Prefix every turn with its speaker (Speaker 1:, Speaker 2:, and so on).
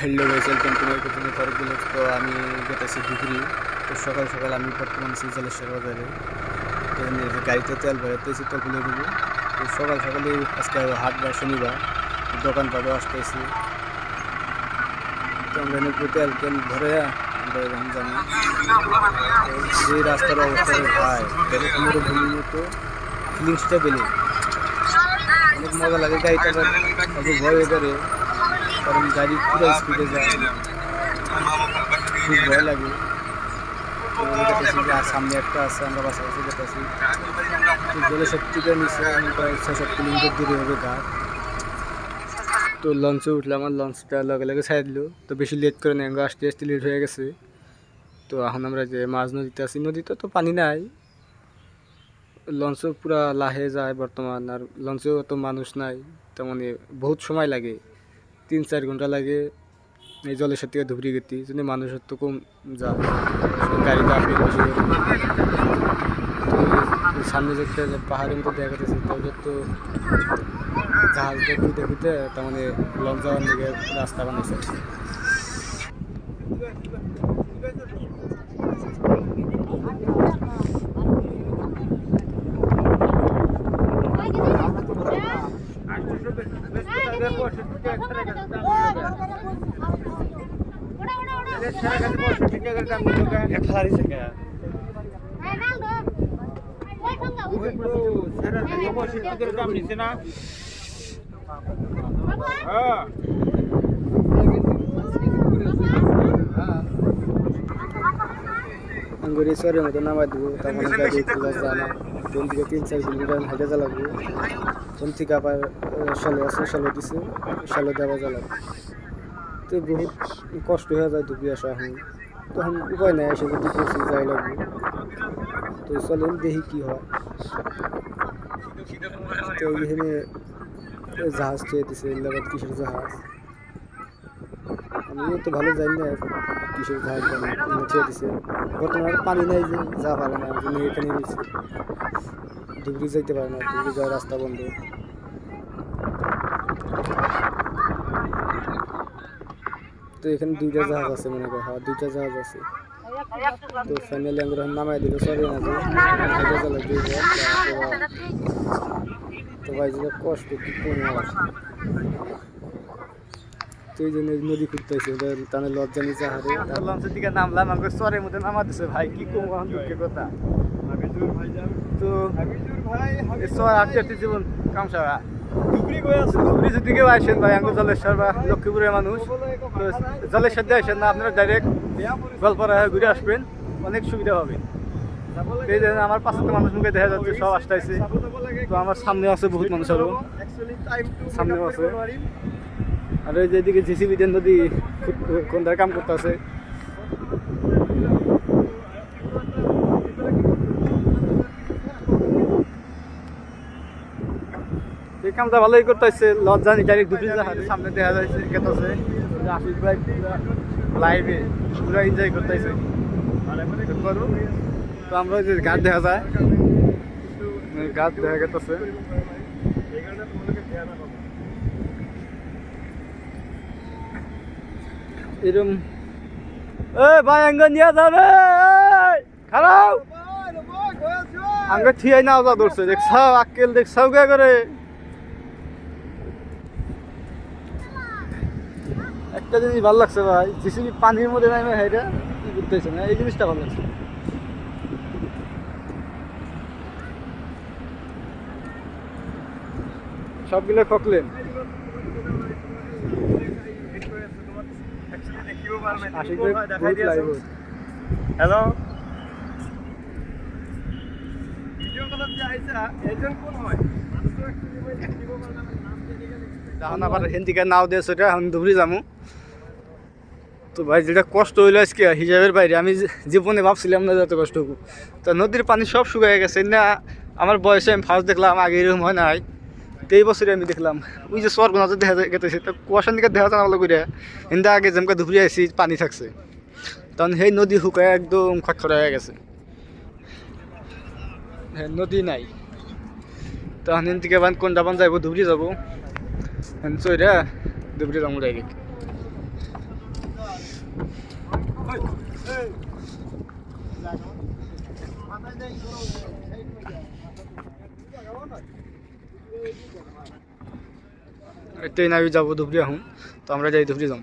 Speaker 1: Hello ভাই welcome to my cooking ফরগুলো তো আমি গেতেছি ধুবড়ি তো সকাল সকাল আমি বর্তমান আছি জলেশ্বর বাজারে। তো যে গাড়িতে তেল ভরাইতেছি তেল খুলে দেবো তো সকাল সকালে আজকে হাট বা শনিবার, দোকান পাবে আসতেছি। তো আমরা এনে তেল তেল ভরে আমরা এখন জানি যে রাস্তার অবস্থা ভাই এরকম মরুভূমির মতো ফিলিংসটা পেলে অনেক মজা লাগে গাড়িটা ভয় করে কারণ গাড়ি পুরো স্পিডে যায়। খুব ভয় লাগে। সামনে একটা আছে, আমরা পাশাপাশি তো জলে নিচে আমি প্রায় কিলোমিটার দূরে হবে ঘাট তো লঞ্চে উঠলাম, আর লঞ্চটা লগে লগে ছাড় দিল। তো বেশি লেট করে নেই আসতে আসতে লেট হয়ে গেছে। তো এখন আমরা যে মাঝ নদীতে আছি, নদীতে তো পানি নাই। লঞ্চও পুরা লাহে যায় বর্তমান, আর লঞ্চেও অত মানুষ নাই, তেমনি বহুত সময় লাগে। তিন চার ঘণ্টা লাগে। এই জলের সাথে ধুবড়ি গেতি যদি মানুষের তো কম যা গাড়িতে সামনে যে একটা পাহাড়ের মতো দেখা যাচ্ছে তো জাহাজ দেখতে খুঁজতে তার মানে লঞ্চ যাওয়ার দিকে রাস্তা एक थारी से क्या काम नीचे আঙ্গুরেশ্বরের মতো নামাই দেবো তখন গাড়ি খোলা যায় না ট্রেন থেকে তিন চার কিলোমিটার হেঁটে জ্বালাবো ট্রেন থেকে আবার ষোলো আছে ষোলো দিছে ষোলো দেওয়া জ্বালাবো তো বহুত কষ্ট হয়ে যায় দুপুরে আসা এখন তখন উপায় নাই এসে যদি করছি যাই লাগবে তো চলেন দেখি কি হয় তো এখানে জাহাজ চেয়ে দিছে এলাকাত কিসের জাহাজ আমিও তো ভালো জানি না কিসের জাহাজ চেয়ে দিছে। বর্তমানে পানি নাই যে, যা পারে না জন্য এখানে নিয়েছে যাইতে পারে না, ধুবড়ি যাওয়ার রাস্তা বন্ধ। তো এখানে দুইটা জাহাজ আছে মনে করি হ্যাঁ দুইটা জাহাজ আছে। তো ফাইনালি আমরা এখন নামাই দিল, সরি না তো ভাই কষ্ট, কি তো জন্য নদী খুঁজতেছে তাহলে লজ্জা নিচে হারে। লঞ্চের দিকে নামলাম আমাকে সরের মধ্যে নামা দিছে ভাই কি দুঃখের কথা? তো এই সর আটটি আটটি জীবন কামসারা। ধুবড়ি যদি কেউ আসেন ভাই জলেশ্বর বা লক্ষ্মীপুরের মানুষ। তো জলেশ্বর দিয়ে আসেন না আপনারা ডাইরেক্ট গল্পরা ঘুরে আসবেন অনেক সুবিধা হবে। এই আমার পাশে তো মানুষ মুখে দেখা যাচ্ছে সব আসতেছে। তো আমার সামনে আছে বহুত মানুষ আরও। সামনেও আছে। আর ওই যেদিকে জিসিবি দেন নদী কোন কাম করতেছে। এই কামটা ভালোই করতেছে লজ্জা নি ডাইরেক্ট দুটি সামনে দেখা যাচ্ছে কেতাছে আশিস ভাই লাইভে পুরো এনজয় করতেছে। তো আমরা যে গাছ দেখা যায়। গাছ দেখা গেতেছে। এরম। এ ভাই আঙ্গ নিয়ে যাবে খারাপ আঙ্গ থিয়াই না আওয়া ধরছে। দেখছাও আক্কেল দেখছাও কে করে। একটা জিনিস ভালো লাগছে ভাই জিসিবি পানির মধ্যে নামে হাইটা কি না এই জিনিসটা ভালো লাগছে। সবগুলো খকলেন।
Speaker 2: হ্যালো
Speaker 1: এখন আবার হেন্দিকে নাও দিয়ে সেটা এখন ধুবড়ি যাব তো ভাই যেটা কষ্ট হইল আজকে হিসাবের বাইরে আমি জীবনে ভাবছিলাম না যত কষ্ট হব তো নদীর পানি সব শুকিয়ে গেছে না আমার বয়সে আমি ফার্স্ট দেখলাম আগে এরকম হয় নাই। তো এই বছরে আমি দেখলাম। ওই যে স্বর্গ নজর দেখা গেছে তো কুয়াশার দিকে দেখা জানা করে হিন্দা আগে যেমকা ধুবড়ি আইসি পানি থাকছে। তখন সেই নদী শুকায় একদম খটখট হয়ে গেছে। হ্যাঁ, নদী নাই। তখন এন থেকে বান কোনটা বান যাব ধুবড়ি যাব। চইরা ধুবড়ি যাব ডাইরেক্ট। ট্রেন আমি যাব ধুবড়ি এখন তো আমরা যাই ধুবড়ি যাম